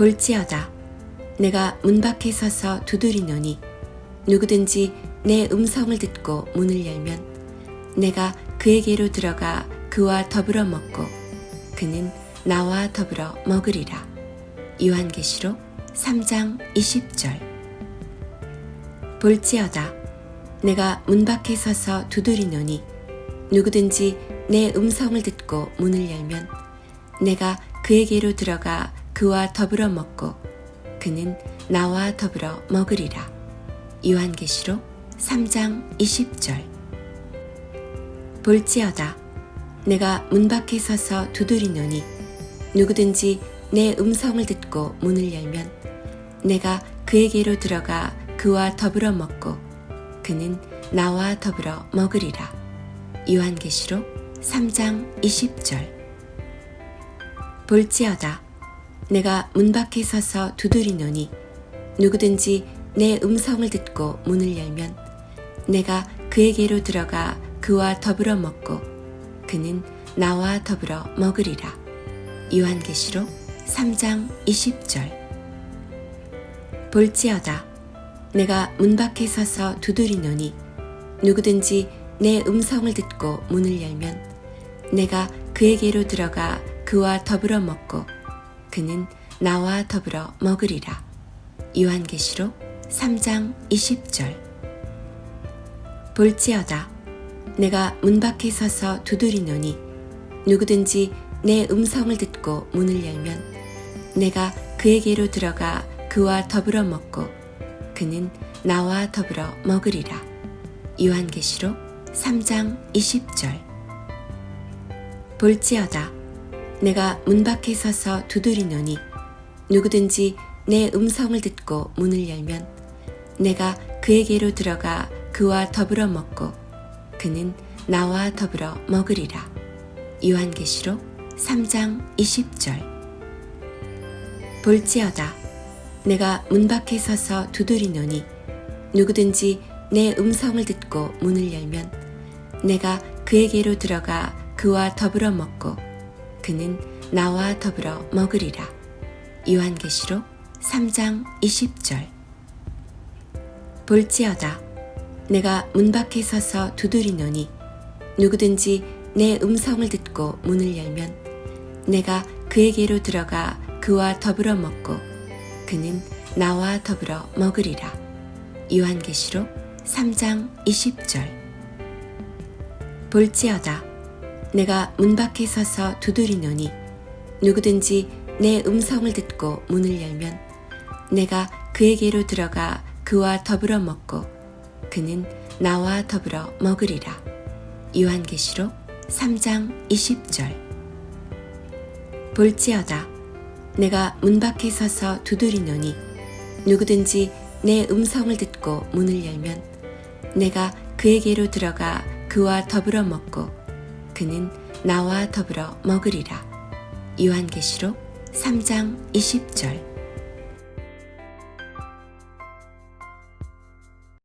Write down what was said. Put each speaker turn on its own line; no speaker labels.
볼지어다. 내가 문 밖에 서서 두드리노니 누구든지 내 음성을 듣고 문을 열면 내가 그에게로 들어가 그와 더불어 먹고 그는 나와 더불어 먹으리라. 요한계시록 3장 20절. 볼지어다. 내가 문 밖에 서서 두드리노니 누구든지 내 음성을 듣고 문을 열면 내가 그에게로 들어가 그와 더불어 먹고 그는 나와 더불어 먹으리라. 요한계시록 3장 20절 볼지어다 내가 문 밖에 서서 두드리노니 누구든지 내 음성을 듣고 문을 열면 내가 그에게로 들어가 그와 더불어 먹고 그는 나와 더불어 먹으리라. 요한계시록 3장 20절 볼지어다 내가 문 밖에 서서 두드리노니 누구든지 내 음성을 듣고 문을 열면 내가 그에게로 들어가 그와 더불어 먹고 그는 나와 더불어 먹으리라. 요한계시록 3장 20절 볼지어다 내가 문 밖에 서서 두드리노니 누구든지 내 음성을 듣고 문을 열면 내가 그에게로 들어가 그와 더불어 먹고 그는 나와 더불어 먹으리라. 요한계시록 3장 20절 볼지어다 내가 문 밖에 서서 두드리노니 누구든지 내 음성을 듣고 문을 열면 내가 그에게로 들어가 그와 더불어 먹고 그는 나와 더불어 먹으리라. 요한계시록 3장 20절 볼지어다 내가 문 밖에 서서 두드리노니 누구든지 내 음성을 듣고 문을 열면 내가 그에게로 들어가 그와 더불어 먹고 그는 나와 더불어 먹으리라. 요한계시록 3장 20절 볼지어다 내가 문 밖에 서서 두드리노니 누구든지 내 음성을 듣고 문을 열면 내가 그에게로 들어가 그와 더불어 먹고 그는 나와 더불어 먹으리라. 요한계시록 3장 20절 볼지어다 내가 문 밖에 서서 두드리노니 누구든지 내 음성을 듣고 문을 열면 내가 그에게로 들어가 그와 더불어 먹고 그는 나와 더불어 먹으리라. 요한계시록 3장 20절 볼지어다 내가 문 밖에 서서 두드리노니 누구든지 내 음성을 듣고 문을 열면 내가 그에게로 들어가 그와 더불어 먹고 그는 나와 더불어 먹으리라. 요한계시록 3장 20절 볼지어다 내가 문 밖에 서서 두드리노니 누구든지 내 음성을 듣고 문을 열면 내가 그에게로 들어가 그와 더불어 먹고 그는 나와 더불어 먹으리라. 요한계시록 3장 20절